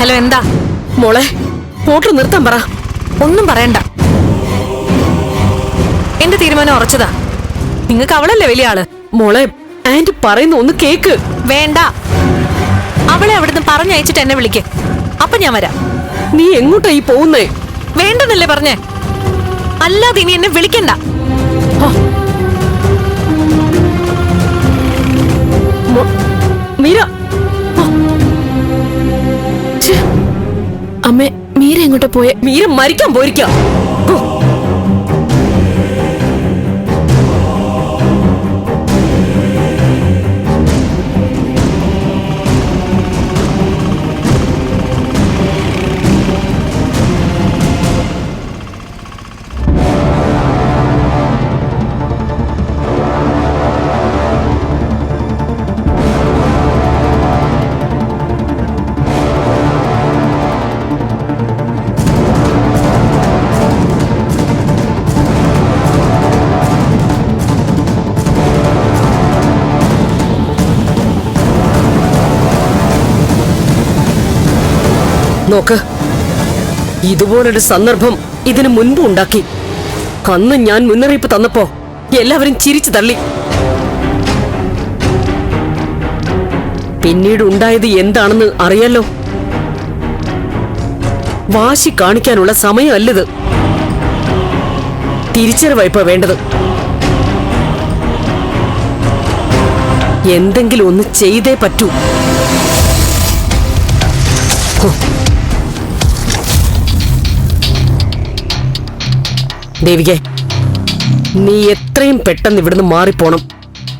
Hello എന്താ? മോളെ motor നിർത്താൻ പറ. ഒന്നും പറയണ്ട. എന്റെ തീരുമാനം ഉറച്ചതാ. നിങ്ങൾക്ക് അവളല്ലേ വലിയ ആൾ? മോളെ ആന്റി പറയുന്ന ഒന്ന് കേക്ക്. വേണ്ട. അവളെ അവിടുന്ന് പറഞ്ഞയച്ചിട്ട് എന്നെ വിളിക്ക്. അപ്പൊ ഞാൻ വരാം. നീ എങ്ങോട്ടാ ഈ പോകുന്നേ? വേണ്ടെന്നല്ലേ പറഞ്ഞേ? അല്ലാതെ ഇനി എന്നെ വിളിക്കണ്ട. മീര അമ്മേ മീര എങ്ങോട്ടാ പോയെ? മീര മരിക്കാൻ പോയിരിക്കാം. നോക്ക്. ഇതുപോലൊരു സന്ദർഭം ഇതിനു മുൻപ് ഉണ്ടാക്കി. അന്ന് ഞാൻ മുന്നറിയിപ്പ് തന്നപ്പോ എല്ലാവരും ചിരിച്ചു തള്ളി. പിന്നീട് ഉണ്ടായത് എന്താണെന്ന് അറിയാലോ? വാശി കാണിക്കാനുള്ള സമയമല്ലത്. തിരിച്ചറിവായ്പ വേണ്ടത്. എന്തെങ്കിലും ഒന്ന് ചെയ്തേ പറ്റൂ. ദേവികെ നീ എത്രയും പെട്ടെന്ന് ഇവിടുന്ന് മാറിപ്പോണം.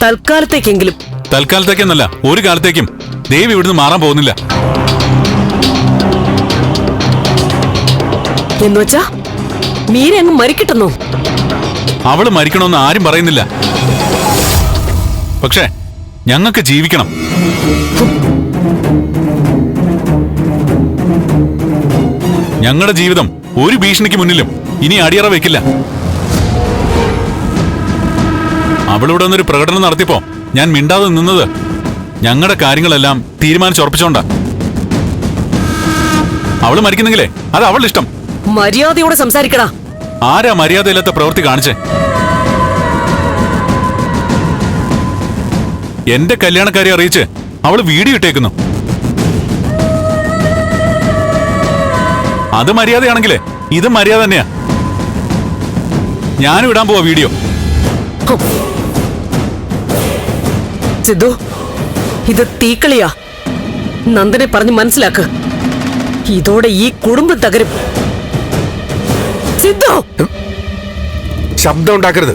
തൽക്കാലത്തേക്കെങ്കിലും. തൽക്കാലത്തേക്കെന്നല്ല ഒരു കാലത്തേക്കും. ദേവി ഇവിടുന്ന് മാറാൻ പോകുന്നില്ല. എന്നുവച്ചാ മീര അങ്ങ് മരിക്കട്ടെന്നോ? അവൾ മരിക്കണമെന്ന് ആരും പറയുന്നില്ല. പക്ഷേ ഞങ്ങൾക്ക് ജീവിക്കണം. ഞങ്ങളുടെ ജീവിതം ഒരു ഭീഷണിക്ക് മുന്നിലും ഇനി അടിയറ വെക്കില്ല. അവളിവിടെ ഒന്നൊരു പ്രകടനം നടത്തിപ്പോ ഞാൻ മിണ്ടാതെ നിന്നത് ഞങ്ങളുടെ കാര്യങ്ങളെല്ലാം തീരുമാനിച്ചുറപ്പിച്ചോണ്ടാ അവൾ മരിക്കുന്നെങ്കിലേ അത് അവളുടെ ഇഷ്ടം. മര്യാദയോടെ സംസാരിക്കടാ. ആരാ മര്യാദയില്ലാത്ത പ്രവൃത്തി കാണിച്ചേ? എന്റെ കല്യാണക്കാരെ അറിയിച്ച് അവൾ വീഡിയോ ഇട്ടേക്കുന്നു. അത് മര്യാദയാണെങ്കിലേ ഇത് മര്യാദ തന്നെയാ. ഞാനും ഇടാൻ പോവാ വീഡിയോ. സിദ്ധു ഇത് തീക്കളിയാ. നന്ദനെ പറഞ്ഞ് മനസ്സിലാക്ക്. ഇതോടെ ഈ കുടുംബം തകരും. സിദ്ധു! ശബ്ദം ഉണ്ടാക്കരുത്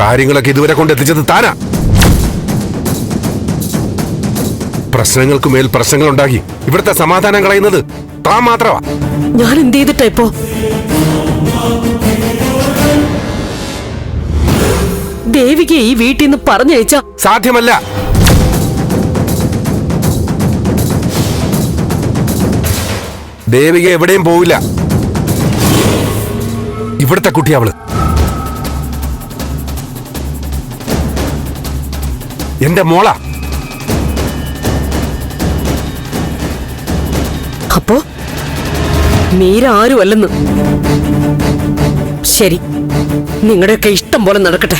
കാര്യങ്ങളൊക്കെ ഇതുവരെ കൊണ്ട് എത്തിച്ചത് താനാ. പ്രശ്നങ്ങൾക്ക് മേൽ പ്രശ്നങ്ങൾ ഉണ്ടാക്കി ഇവിടുത്തെ സമാധാനം കളയുന്നത് താൻ മാത്രമാ. ഞാൻ എന്ത് ചെയ്തിട്ടാ ഇപ്പോ? ദേവിക്ക് ഈ വീട്ടിൽ നിന്ന് പറഞ്ഞയച്ച. സാധ്യമല്ല. ദേവിക എവിടെയും പോവില്ല. ഇവിടുത്തെ കുട്ടി അവൾ. എന്റെ മോളാ. അപ്പോ മീര ആരും അല്ലെന്ന് ശരി നിങ്ങളുടെയൊക്കെ ഇഷ്ടം പോലെ നടക്കട്ടെ.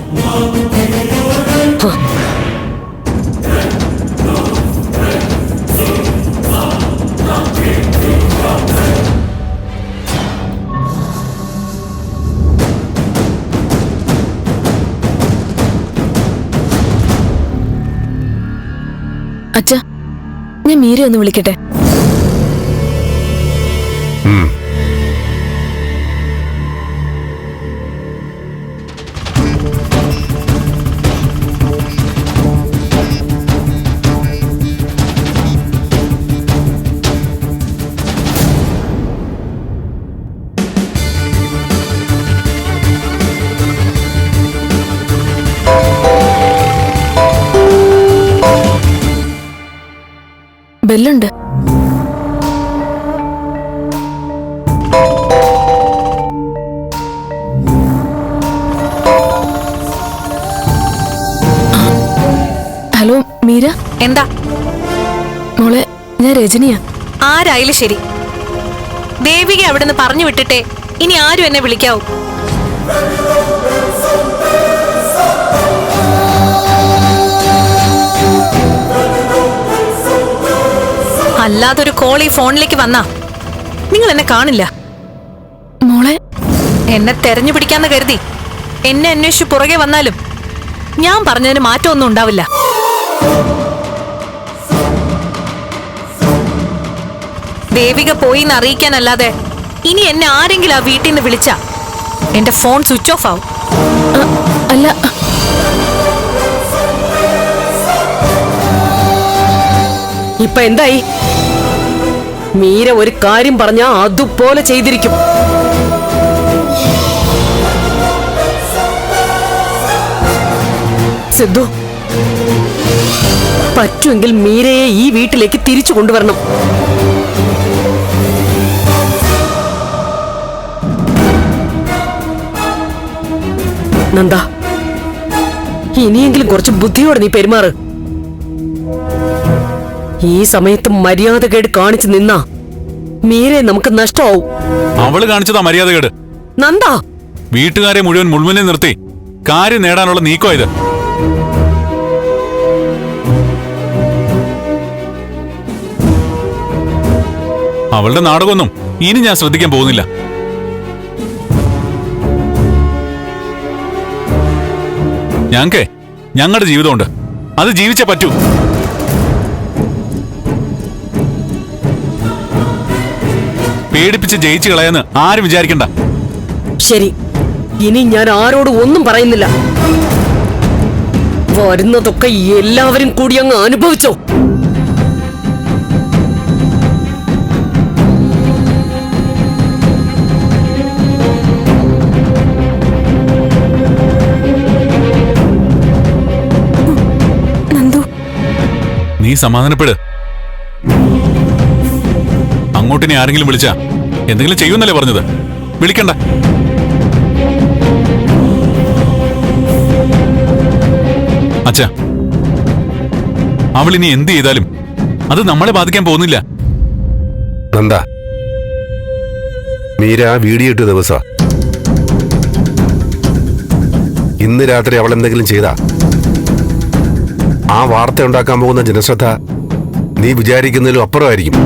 അച്ഛ ഞാൻ മീര ഒന്ന് വിളിക്കട്ടെ. ബെല്ലുണ്ട് മീര എന്താ? മോളെ ഞാൻ രജനിയാ. ആരായാലും ശരി? ദേവിക അവിടുന്ന് പറഞ്ഞു വിട്ടിട്ടെ ഇനി ആരും എന്നെ വിളിക്കാവൂ. അല്ലാതൊരു കോൾ ഈ ഫോണിലേക്ക് വന്നാ നിങ്ങൾ എന്നെ കാണില്ല. മോളെ. എന്നെ തെരഞ്ഞു പിടിക്കാന്ന് കരുതി. എന്നെ അന്വേഷിച്ച് പുറകെ വന്നാലും ഞാൻ പറഞ്ഞതിന് മാറ്റമൊന്നും ഉണ്ടാവില്ല. ദേവിക പോയി എന്ന് അറിയിക്കാനല്ലാതെ ഇനി എന്നെ ആരെങ്കിലും ആ വീട്ടിൽ നിന്ന് വിളിച്ച? എന്റെ ഫോൺ സ്വിച്ച് ഓഫ് ആവും. അല്ല. ഇപ്പൊ എന്തായി? മീര ഒരു കാര്യം പറഞ്ഞ അതുപോലെ ചെയ്തിരിക്കും. സിദ്ധു. പറ്റുമെങ്കിൽ മീരയെ ഈ വീട്ടിലേക്ക് തിരിച്ചു കൊണ്ടുവരണം. നന്ദ ഇനിയെങ്കിലും കുറച്ച് ബുദ്ധിയോടെ നീ പെരുമാറ്. ഈ സമയത്ത് മര്യാദകേട് കാണിച്ചു നിന്നാ മീരെ നമുക്ക് നഷ്ടമാവും. അവൾ കാണിച്ചതാ മര്യാദകേട്. നന്ദ. വീട്ടുകാരെ മുഴുവൻ മുഴുവനെ നിർത്തി. കാര്യം നേടാനുള്ള നീക്കോ അവളുടെ നാടകമൊന്നും ഇനി ഞാൻ ശ്രദ്ധിക്കാൻ പോകുന്നില്ല. ഞങ്ങക്കേ ഞങ്ങളുടെ ജീവിതമുണ്ട്. അത് ജീവിച്ചേ പറ്റൂ. പേടിപ്പിച്ച് ജയിച്ചു കളയെന്ന് ആരും വിചാരിക്കണ്ട. ശരി. ഇനി ഞാൻ ആരോടും ഒന്നും പറയുന്നില്ല. വരുന്നതൊക്കെ എല്ലാവരും കൂടി അങ്ങ് അനുഭവിച്ചോ. നീ സമാധാനപ്പെട്. അങ്ങോട്ടിനെ ആരെങ്കിലും വിളിച്ചാ എന്തെങ്കിലും ചെയ്യുമെന്നല്ലേ പറഞ്ഞത്. വിളിക്കണ്ട. അച്ഛാ അവൾ ഇനി എന്ത് ചെയ്താലും അത് നമ്മളെ ബാധിക്കാൻ പോകുന്നില്ല. നന്ദ മീര ആ വീഡിയോ ഇട്ട് ദിവസ. ഇന്ന് രാത്രി അവൾ എന്തെങ്കിലും ചെയ്താ? ആ വാർത്ത ഉണ്ടാക്കാൻ പോകുന്ന ജനശ്രദ്ധ നീ വിചാരിക്കുന്നതിലും അപ്പുറമായിരിക്കും.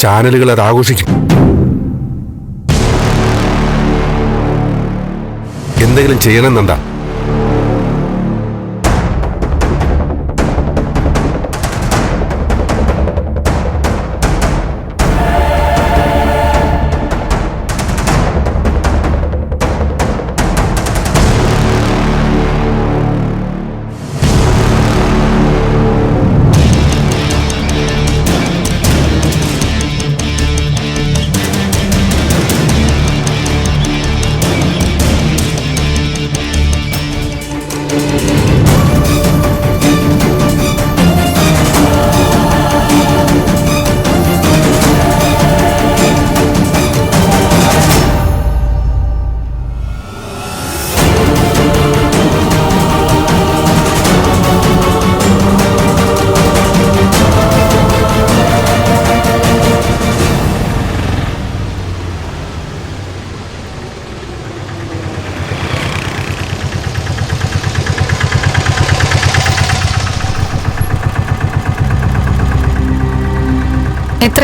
ചാനലുകൾ അത് ആഘോഷിക്കും. എന്തെങ്കിലും ചെയ്യണം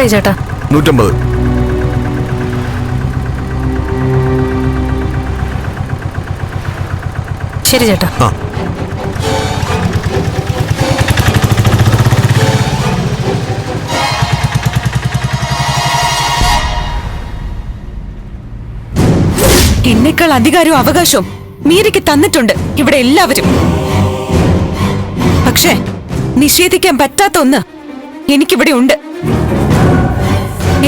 എത്രയായി ചേട്ടാ. നൂറ്റമ്പത്. ശരി ചേട്ടാ. ആ. എന്നേക്കാൾ അധികാരവും അവകാശവും മീരയ്ക്ക് തന്നിട്ടുണ്ട് ഇവിടെ എല്ലാവരും. പക്ഷേ നിഷേധിക്കാൻ പറ്റാത്ത ഒന്ന് എനിക്കിവിടെ ഉണ്ട്.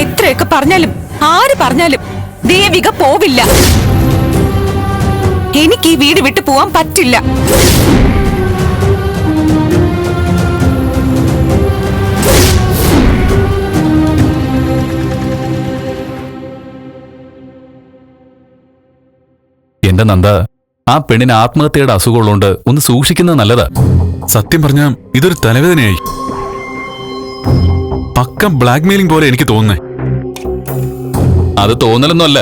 എത്രയൊക്കെ പറഞ്ഞാലും ആര് പറഞ്ഞാലും ദേവിക പോവില്ല. എനിക്ക് ഈ വീട് വിട്ടു പോവാൻ പറ്റില്ല. എന്റെ നന്ദ ആ പെണ്ണിന് ആത്മഹത്യയുടെ അസുഖമുള്ളതുകൊണ്ട് ഒന്ന് സൂക്ഷിക്കുന്നത് നല്ലതാ. സത്യം പറഞ്ഞാൽ ഇതൊരു തലവേദനയായി. പക്ക ബ്ലാക്ക്മെയിലിംഗ് പോലെ എനിക്ക് തോന്നുന്നേ. അത് തോന്നലൊന്നുമല്ല.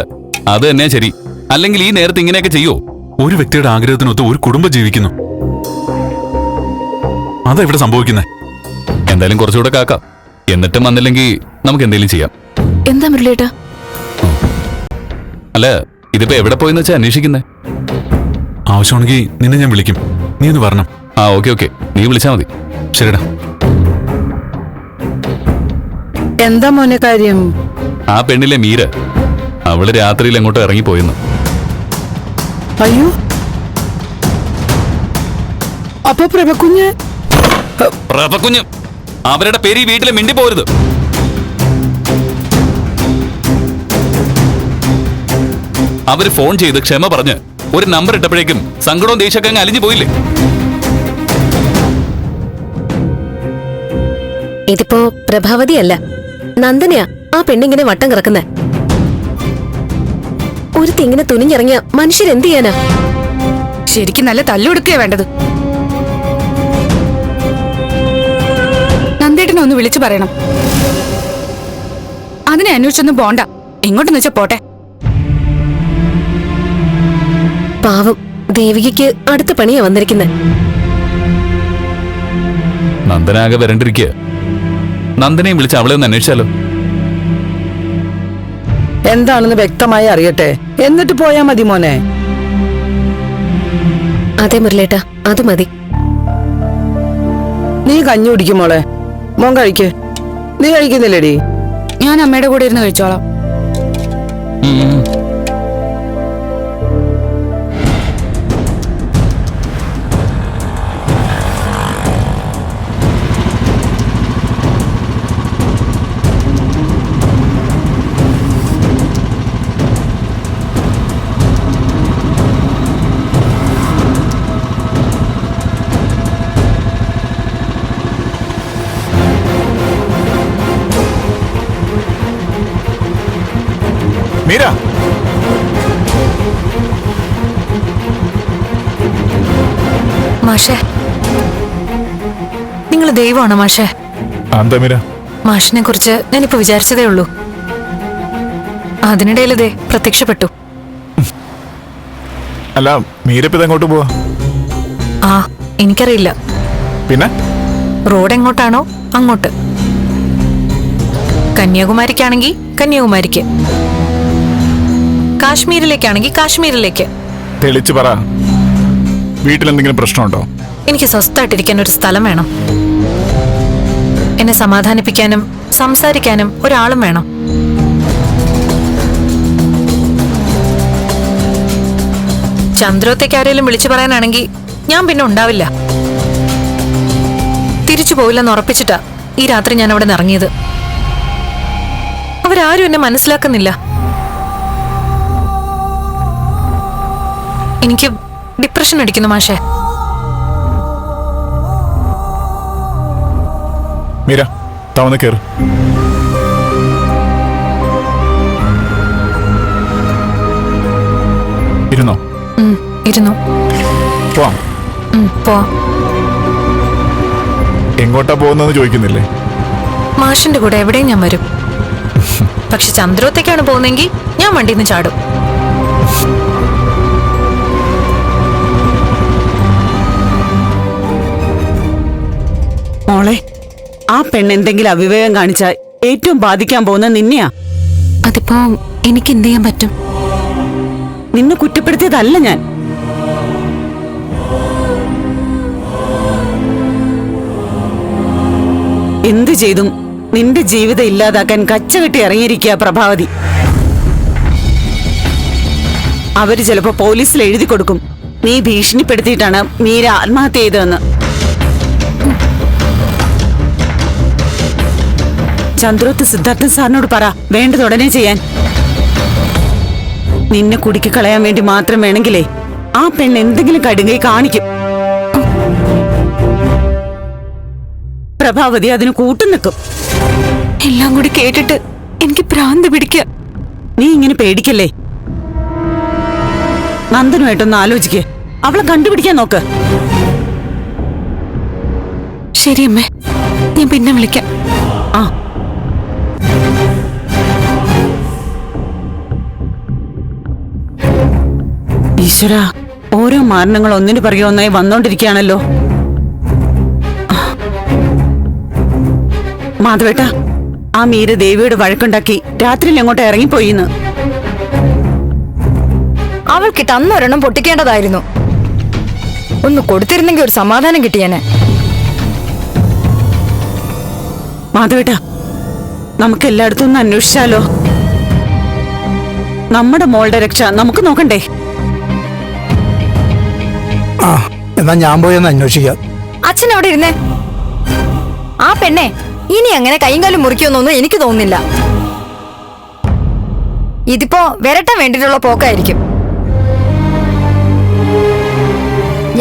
അത് തന്നെയാ ശരി. അല്ലെങ്കിൽ ഈ നേരത്തെ ഇങ്ങനെയൊക്കെ ചെയ്യോ? ഒരു വ്യക്തിയുടെ ആഗ്രഹത്തിനൊത്ത് ഒരു കുടുംബം ജീവിക്കുന്നു. അതാ ഇവിടെ സംഭവിക്കുന്നേ. എന്തായാലും കുറച്ചുകൂടെ കാക്കാം. എന്നിട്ടും വന്നില്ലെങ്കിൽ നമുക്ക് എന്തെങ്കിലും ചെയ്യാം. എന്താ മുരളിയേട്ടാ? അല്ല ഇതിപ്പോ എവിടെ പോയെന്ന് വെച്ചാ അന്വേഷിക്കുന്നേ? ആവശ്യമാണെങ്കിൽ നിന്നെ ഞാൻ വിളിക്കും. നീ ഒന്ന് വരണം. ആ ഓക്കെ ഓക്കെ. നീ വിളിച്ചാ മതി. ശരിടാ. എന്താ മോനെ കാര്യം? ആ പെണ്ണിലെ മീര. അവൾ രാത്രിയിൽ അങ്ങോട്ട് ഇറങ്ങിപ്പോയെന്ന്. അയ്യോ. അപ്പൊ പ്രഭക്കുഞ്ഞ്? പ്രഭക്കുഞ്ഞ് അവരുടെ പേര് ഈ വീട്ടിലെ മിണ്ടി പോരുത് അവർ ഫോൺ ചെയ്ത് ക്ഷമ പറഞ്ഞ് ഒരു നമ്പർ ഇട്ടപ്പോഴേക്കും സങ്കടവും ദേഷ്യമൊക്കെ അങ്ങ് അലിഞ്ഞു പോയില്ലേ? ഇതിപ്പോ പ്രഭാവതിയല്ല നന്ദനയാ ആ പെണ്ണിങ്ങനെ വട്ടം കിറക്കുന്നെ. ഒരു തെങ്ങിനെ തുനിഞ്ഞിറങ്ങിയ മനുഷ്യരെന്ത് ചെയ്യാനാ? ശരിക്കും നല്ല തല്ലുകൊടുക്കുകയാ വേണ്ടത്. നന്ദേട്ടനെ ഒന്ന് വിളിച്ചു പറയണം. അതിനെ അന്വേഷിച്ചൊന്നും പോണ്ട. എങ്ങോട്ടെന്ന് വെച്ചാ പോട്ടെ. പാവം ദേവികയ്ക്ക് അടുത്ത പണിയാ വന്നിരിക്കുന്നത് നന്ദനാകെ വരണ്ടിരിക്കുക നന്ദനെയും വിളിച്ച് അവളെ ഒന്ന് അന്വേഷിച്ചാലോ? എന്താണെന്ന് വ്യക്തമായി അറിയട്ടെ. എന്നിട്ട് പോയാ മതി മോനെ. അതെ മുരളേട്ട അത് മതി. നീ കഞ്ഞി കുടിക്കും മോളെ. മോൻ കഴിക്ക്. നീ കഴിക്കുന്നില്ലേടി. ഞാൻ അമ്മയുടെ കൂടെ ഇരുന്ന് കഴിച്ചോളാം. മാഷേ. നിങ്ങൾ ദൈവമാണോ മാഷേ? മാഷിനെ കുറിച്ച് ഞാനിപ്പോ വിചാരിച്ചതേ ഉള്ളൂ. അതിനിടയിൽ ദേ പ്രത്യക്ഷപ്പെട്ടു. അല്ല മീര എങ്ങോട്ട് പോവാ? ആ എനിക്കറിയില്ല. പിന്നെ? റോഡ് എങ്ങോട്ടാണോ അങ്ങോട്ട്? കന്യാകുമാരിക്കാണെങ്കിൽ കന്യാകുമാരിക്ക്. കാശ്മീരിലേക്കാണെങ്കിൽ കാശ്മീരിലേക്ക്. തെളിച്ചു പറ. വീട്ടിൽ എന്തെങ്കിലും പ്രശ്നമുണ്ടോ? എനിക്ക് സ്വസ്ഥായിട്ടിരിക്കാൻ ഒരു സ്ഥലം വേണം. എന്നെ സമാധാനിപ്പിക്കാനും സംസാരിക്കാനും ഒരാളും വേണം. ചന്ദ്രോത്തേക്ക് ആരെങ്കിലും വിളിച്ചു പറയാനാണെങ്കിൽ ഞാൻ പിന്നെ ഉണ്ടാവില്ല. തിരിച്ചു പോയില്ലെന്ന് ഉറപ്പിച്ചിട്ടാ ഈ രാത്രി ഞാൻ അവിടെ നിന്ന് ഇറങ്ങിയത്. അവരാരും എന്നെ മനസ്സിലാക്കുന്നില്ല. എനിക്ക് ഡിപ്രഷൻ അടിക്കുന്നു മാഷേ. മീര താവന്ന് കയറ് ഇരുന്നോ? ഇരുന്നു. പോവാം. എങ്ങോട്ടാ പോകുന്നെന്ന് ചോദിക്കുന്നില്ലേ? മാഷിന്റെ കൂടെ എവിടെയും ഞാൻ വരും. പക്ഷെ ചന്ദ്രോത്തേക്കാണ് പോകുന്നെങ്കിൽ ഞാൻ വണ്ടിയിൽ നിന്ന് ചാടും. ആ പെണ്ണ് എന്തെങ്കിലും അവിവേകം കാണിച്ചാൽ ഏറ്റവും ബാധിക്കാൻ പോകുന്ന നിന്നെയാ? അതിപ്പോ എനിക്ക് എന്ത് ചെയ്യാൻ പറ്റും? നിന്നെ കുറ്റപ്പെടുത്തിയതല്ല ഞാൻ. എന്തു ചെയ്തും നിന്റെ ജീവിതം ഇല്ലാതാക്കാൻ കച്ചകെട്ടി ഇറങ്ങിയിരിക്കുക പ്രഭാവതി. അവർ ചിലപ്പോ പോലീസിൽ എഴുതി കൊടുക്കും. നീ ഭീഷണിപ്പെടുത്തിയിട്ടാണ് മീര ആത്മഹത്യ ചെയ്തതെന്ന്. ചന്ദ്രോത്ത് സിദ്ധാർത്ഥൻ സാറിനോട് പറ. വേണ്ടത് ഉടനെ ചെയ്യാൻ. നിന്നെ കുടുക്കി കളയാൻ വേണ്ടി മാത്രം വേണമെങ്കിലേ ആ പെണ്ണ് എന്തെങ്കിലും കടുങ്കൈ കാണിക്കും. പ്രഭാവതി അതിന് കൂട്ടു നിൽക്കും. എല്ലാം കൂടി കേട്ടിട്ട് എനിക്ക് ഭ്രാന്ത് പിടിക്ക. നീ ഇങ്ങനെ പേടിക്കല്ലേ? നന്ദനുമായിട്ടൊന്ന് ആലോചിക്ക്. അവളെ കണ്ടുപിടിക്കാൻ നോക്ക്. ശരി അമ്മേ ഞാൻ പിന്നെ വിളിക്കാം. ആ. ഈശ്വര ഓരോ മാരണങ്ങൾ ഒന്നിനു പിറകെ ഒന്നായി വന്നോണ്ടിരിക്കുകയാണല്ലോ. മാധവേട്ട ആ മീര ദേവിയോട് വഴക്കുണ്ടാക്കി രാത്രിയിൽ അങ്ങോട്ട് ഇറങ്ങിപ്പോയിന്ന്? അവൾക്കിട്ട് അന്നൊരെണ്ണം പൊട്ടിക്കേണ്ടതായിരുന്നു. ഒന്ന് കൊടുത്തിരുന്നെങ്കിൽ ഒരു സമാധാനം കിട്ടിയേനെ മാധവേട്ട നമുക്ക് എല്ലായിടത്തും ഒന്ന് അന്വേഷിച്ചാലോ? നമ്മുടെ മോളുടെ രക്ഷ നമുക്ക് നോക്കണ്ടേ? ആ എന്നാ ഞാൻ പോയി ഒന്ന് അന്വേഷിക്കാം. അച്ഛൻ അവിടെ ഇരുന്നേ? ആ പെണ്ണെ ഇനി അങ്ങനെ കൈയും കാലും മുറിക്കുമെന്നൊന്നും എനിക്ക് തോന്നുന്നില്ല. ഇതിപ്പോ വരട്ടാൻ വേണ്ടിയിട്ടുള്ള പോക്കായിരിക്കും.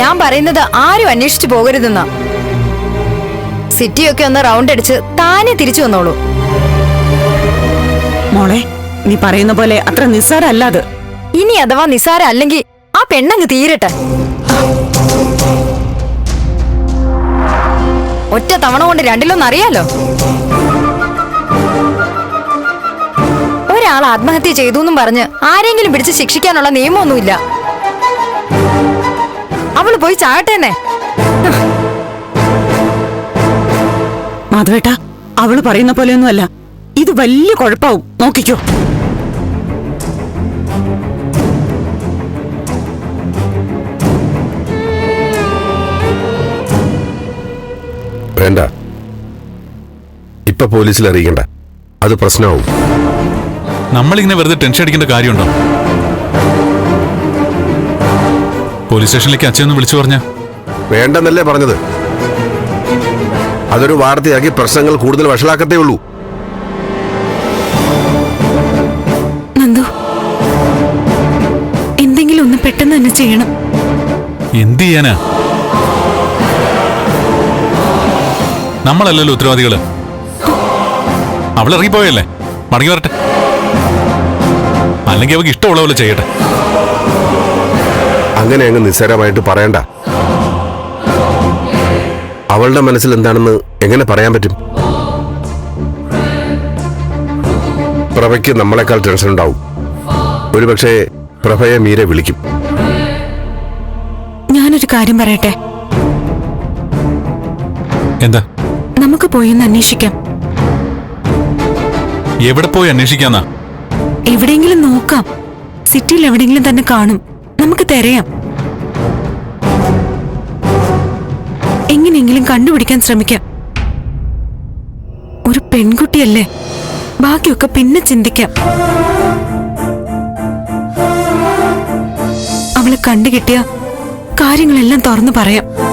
ഞാൻ പറയുന്നത് ആരും അന്വേഷിച്ചു പോകരുതെന്നാ. സിറ്റിയൊക്കെ ഒന്ന് റൗണ്ട് അടിച്ച് താനെ തിരിച്ചു വന്നോളൂ. മോളെ നീ പറയുന്ന പോലെ അത്ര നിസ്സാരല്ല അത്. ഇനി അഥവാ നിസാര അല്ലെങ്കിൽ ആ പെണ്ണങ്ങ് തീരട്ടെ. തവണ കൊണ്ട് രണ്ടിലൊന്നും അറിയാലോ? ഒരാൾ ആത്മഹത്യ ചെയ്തു എന്നും പറഞ്ഞ് ആരെങ്കിലും പിടിച്ച് ശിക്ഷിക്കാനുള്ള നിയമമൊന്നുമില്ല. അവൾ പോയി ചാട്ടേനെ മാധവേട്ട അവൾ പറയുന്ന പോലെയൊന്നുമല്ല. ഇത് വലിയ കുഴപ്പാവും. നോക്കിക്കോ. വേണ്ട ഇപ്പൊ പോലീസിൽ അറിയിക്കണ്ട. അത് പ്രശ്നമാവും. നമ്മളിങ്ങനെ വെറുതെ ടെൻഷൻ അടിക്കേണ്ട കാര്യമുണ്ടോ? പോലീസ് സ്റ്റേഷനിലേക്ക് അച്ഛനൊന്ന് വിളിച്ചു പറഞ്ഞ. വേണ്ടെന്നല്ലേ പറഞ്ഞത്. അതൊരു വാർത്തയാക്കി പ്രശ്നങ്ങൾ കൂടുതൽ വഷളാക്കത്തേ ഉള്ളൂ. നന്ദു എന്തെങ്കിലും ഒന്ന് പെട്ടെന്ന് തന്നെ ചെയ്യണം. എന്ത് ചെയ്യാനാ? നമ്മളല്ലല്ലോ ഉത്തരവാദികൾ. അവൾ ഇറങ്ങിപ്പോയല്ലേ മടങ്ങി വരട്ടെ. അല്ലെങ്കിൽ അവൾക്ക് ഇഷ്ടമുള്ള പോലെ ചെയ്യട്ടെ. അങ്ങനെ അങ്ങ് നിസ്സാരമായിട്ട് പറയണ്ട. അവളുടെ മനസ്സിൽ എന്താണെന്ന് എങ്ങനെ പറയാൻ പറ്റും? പ്രഭയ്ക്ക് നമ്മളെക്കാൾ ടെൻഷൻ ഉണ്ടാവും. ഒരുപക്ഷെ പ്രഭയെ മീരെ വിളിക്കും. ഞാനൊരു കാര്യം പറയട്ടെ? എന്താ? നമുക്ക് പോയി ഒന്ന് അന്വേഷിക്കാം. എവിടെ പോയി അന്വേഷിക്കാന്നാ എവിടെയെങ്കിലും നോക്കാം. സിറ്റിയിൽ എവിടെയെങ്കിലും തന്നെ കാണും. നമുക്ക് തിരയാം. എങ്ങനെയെങ്കിലും കണ്ടുപിടിക്കാൻ ശ്രമിക്കാം. ഒരു പെൺകുട്ടിയല്ലേ? ബാക്കിയൊക്കെ പിന്നെ ചിന്തിക്കാം. അവളെ കണ്ടുകിട്ടിയ കാര്യങ്ങളെല്ലാം തുറന്നു പറയാം.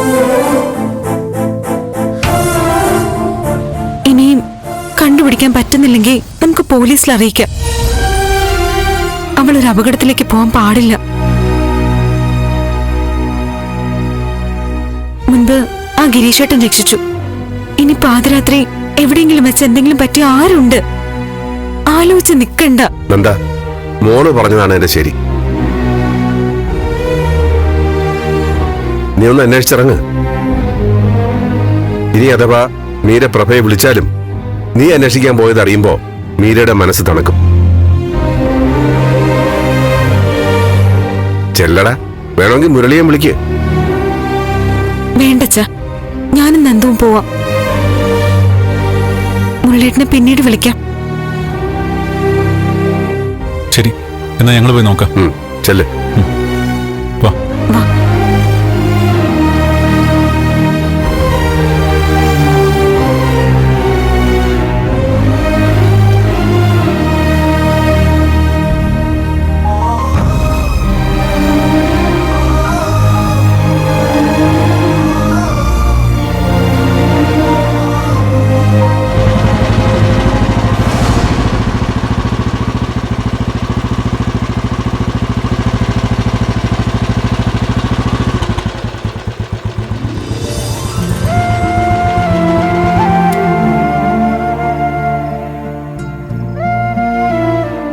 കണ്ടുപിടിക്കാൻ പറ്റുന്നില്ലെങ്കിൽ നമുക്ക് പോലീസിൽ അറിയിക്കാം. അവൾ ഒരു അപകടത്തിലേക്ക് പോകാൻ പാടില്ല. മുൻപ് ആ ഗിരീഷേട്ടൻ രക്ഷിച്ചു. ഇനി പാതിരാത്രി എവിടെയെങ്കിലും വെച്ച് എന്തെങ്കിലും പറ്റിയ ആരുണ്ട്? ആലോചിച്ച് നിക്കണ്ട. മോൾ പറഞ്ഞതാണ് എന്റെ ശരി. നീ ഒന്ന് അന്വേഷിച്ചിറങ്ങ്. ഇനി അഥവാ മീര പ്രഭയെ വിളിച്ചാലും നീ അന്വേഷിക്കാൻ പോയത് അറിയുമ്പോ മീരയുടെ മനസ്സ് തണുക്കും. ചെല്ലടാ വേണമെങ്കിൽ മുരളിയെ വിളിക്ക്. വേണ്ടച്ച ഞാനും നന്ദവും പോവാം. മുരളിയേട്ടനെ പിന്നീട് വിളിക്കാം. ശരി എന്നാ ഞങ്ങൾ പോയി നോക്കാം. ചെല്ലേ. ചെല്ല്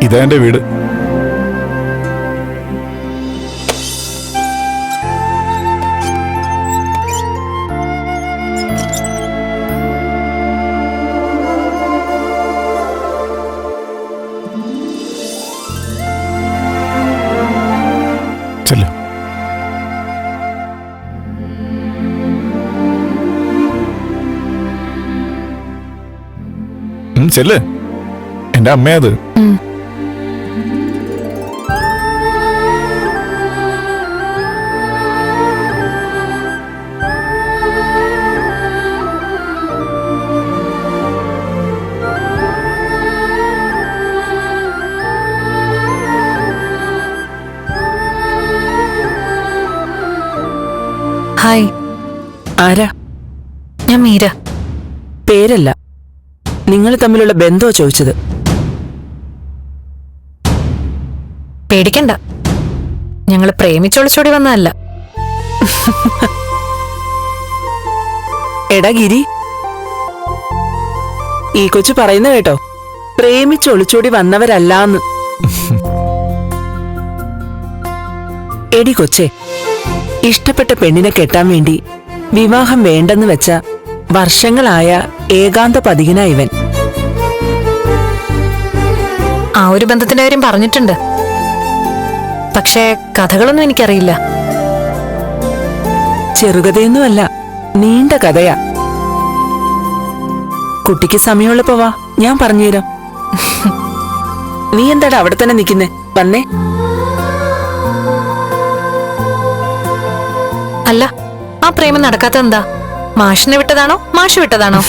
ഇതാ എന്റെ വീട് എന്റെ അമ്മയത് ആരാ? ഞാൻ മീര. പേരല്ല. നിങ്ങൾ തമ്മിലുള്ള ബന്ധോ ചോദിച്ചത്. പേടിക്കണ്ട. ഞങ്ങൾ പ്രേമിച്ചൊളിച്ചോടി വന്നതല്ല. എടാ ഗിരി. ഈ കൊച്ചു പറയുന്ന കേട്ടോ. പ്രേമിച്ചൊളിച്ചോടി വന്നവരല്ലാന്ന്. എടി കൊച്ചേ ഇഷ്ടപ്പെട്ട പെണ്ണിനെ കെട്ടാൻ വേണ്ടി വിവാഹം വേണ്ടെന്ന് വെച്ച വർഷങ്ങളായ ഏകാന്ത പതികന ഇവൻ. ആ ഒരു ബന്ധത്തിന്റെ കാര്യം പറഞ്ഞിട്ടുണ്ട്. പക്ഷേ കഥകളൊന്നും എനിക്കറിയില്ല. ചെറുകഥയൊന്നുമല്ല നീണ്ട കഥയാ. കുട്ടിക്ക് സമയമുള്ളപ്പോ വാ ഞാൻ പറഞ്ഞുതരാം. നീ എന്താടാ അവിടെ തന്നെ നിൽക്കുന്നേ? വന്നേ. ആ പ്രേമം നടക്കാത്തെന്താ മാഷിനെ വിട്ടതാണോ? മാഷ് വിട്ടതാണോ?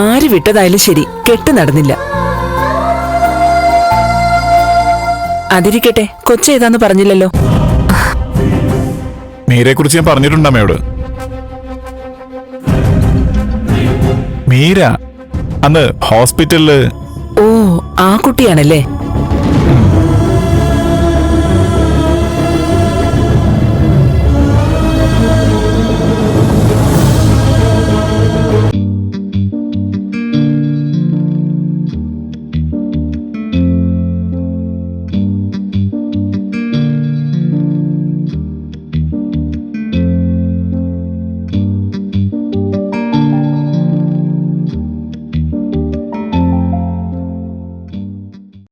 ആര് വിട്ടതായാലും ശരി കെട്ട് നടന്നില്ല. അതിരിക്കട്ടെ കൊച്ചേതാന്ന് പറഞ്ഞില്ലല്ലോ. മീരയെ കുറിച്ച് ഞാൻ പറഞ്ഞിട്ടുണ്ട് അമ്മയോട്. മീര അന്ന് ഹോസ്പിറ്റലിൽ ഓ ആ കുട്ടിയാണല്ലേ?